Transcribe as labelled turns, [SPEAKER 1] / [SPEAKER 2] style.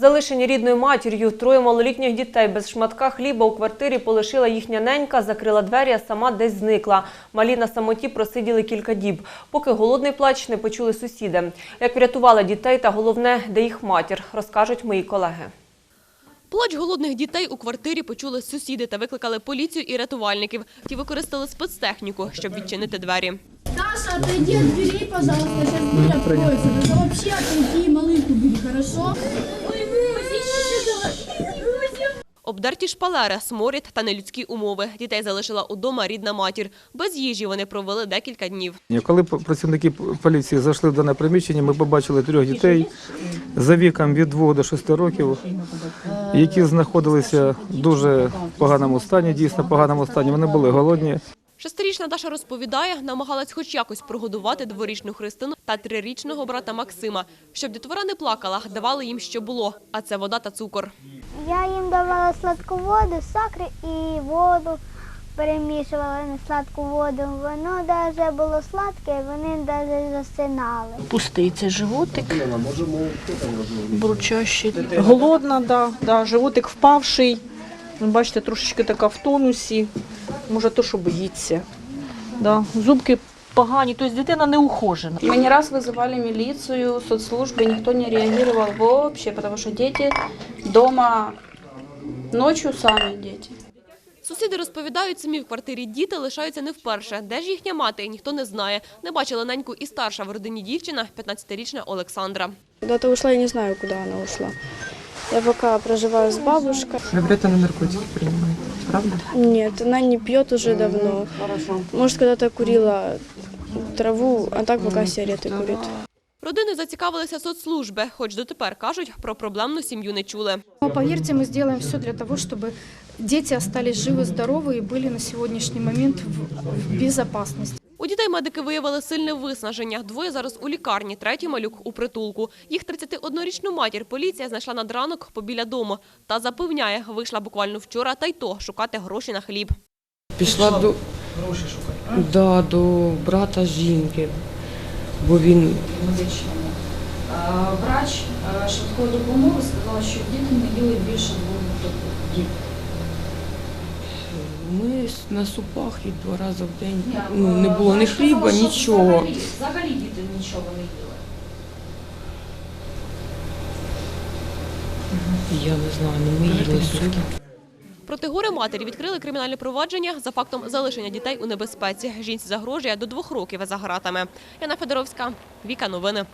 [SPEAKER 1] Залишені рідною матір'ю, троє малолітніх дітей без шматка хліба у квартирі полишила їхня ненька, закрила двері, а сама десь зникла. Малі на самоті просиділи кілька діб, поки голодний плач не почули сусіди. Як врятували дітей та головне, де їх матір, розкажуть мої колеги.
[SPEAKER 2] Плач голодних дітей у квартирі почули сусіди та викликали поліцію і рятувальників. Ті використали спецтехніку, щоб відчинити двері.
[SPEAKER 3] Даша, отойди от дверей, пожалуйста, сейчас дверь откроется. Да вообще отойди, малышку бери, хорошо?
[SPEAKER 2] Обдерті шпалери, сморід та нелюдські умови. Дітей залишила удома рідна матір. Без їжі вони провели декілька днів.
[SPEAKER 4] Коли працівники поліції зайшли в дане приміщення, ми побачили трьох дітей за віком від 2 до 6 років, які знаходилися в дуже поганому стані, дійсно поганому стані. Вони були голодні.
[SPEAKER 2] Шестирічна Даша розповідає, намагалась хоч якось прогодувати дворічну Христину та трирічного брата Максима. Щоб дитвора не плакала, давали їм, що було, а це вода та цукор.
[SPEAKER 5] Я їм давала сладку воду, сахар і воду перемішувала на сладку воду. Воно навіть було сладке, вони навіть засинали.
[SPEAKER 6] пустий цей животик, бурчащий. Голодна, да, да, животик впавший. Бачите, трошечки така в тонусі. Може, то, що боїться. Да. Зубки погані, тобто дитина не ухожена.
[SPEAKER 7] Мы не раз вызывали милицию, соцслужбы, никто не реагировал вообще, потому что дети дома ночью сами дети.
[SPEAKER 2] Сусіди розповідають, самі в квартирі діти лишаються не вперше. Де ж їхня мати, ніхто не знає. Не бачила неньку і старша в родині дівчина, 15-річна Олександра.
[SPEAKER 8] Куда-то ушла, я не знаю, куда она ушла. Я пока проживаю с бабушкой.
[SPEAKER 9] Говорят, она наркотики принимает. Правда?
[SPEAKER 8] Нет, она не пьет уже давно. Может, когда-то курила траву, а так пока сигареты курит.
[SPEAKER 2] Родини зацікавилися соцслужби, хоч дотепер кажуть, про проблемну сім'ю не чули.
[SPEAKER 10] Но поверьте, мы сделаем все для того, чтобы дети остались живы, здоровы и были на сегодняшний момент в, в безопасности.
[SPEAKER 2] У дітей медики виявили сильне виснаження. Двоє зараз у лікарні, третій малюк у притулку. Їх 31-річну матір поліція знайшла над ранок побіля дому. Та запевняє, вийшла буквально вчора, та й то шукати гроші на хліб.
[SPEAKER 9] Пішла до гроші шукати. Да, до брата жінки. Бо він
[SPEAKER 3] Врач швидкої допомоги сказала, що діти не їли більше двох діб.
[SPEAKER 9] Ми на супах і два рази в день. Ну, не було ні хліба, нічого.
[SPEAKER 3] Взагалі діти нічого не їли.
[SPEAKER 9] Я не знаю, ну ми їли суп.
[SPEAKER 2] Проти горе матері відкрили кримінальне провадження за фактом залишення дітей у небезпеці. Жінці загрожує до двох років за гратами. Яна Федоровська, Віка Новини.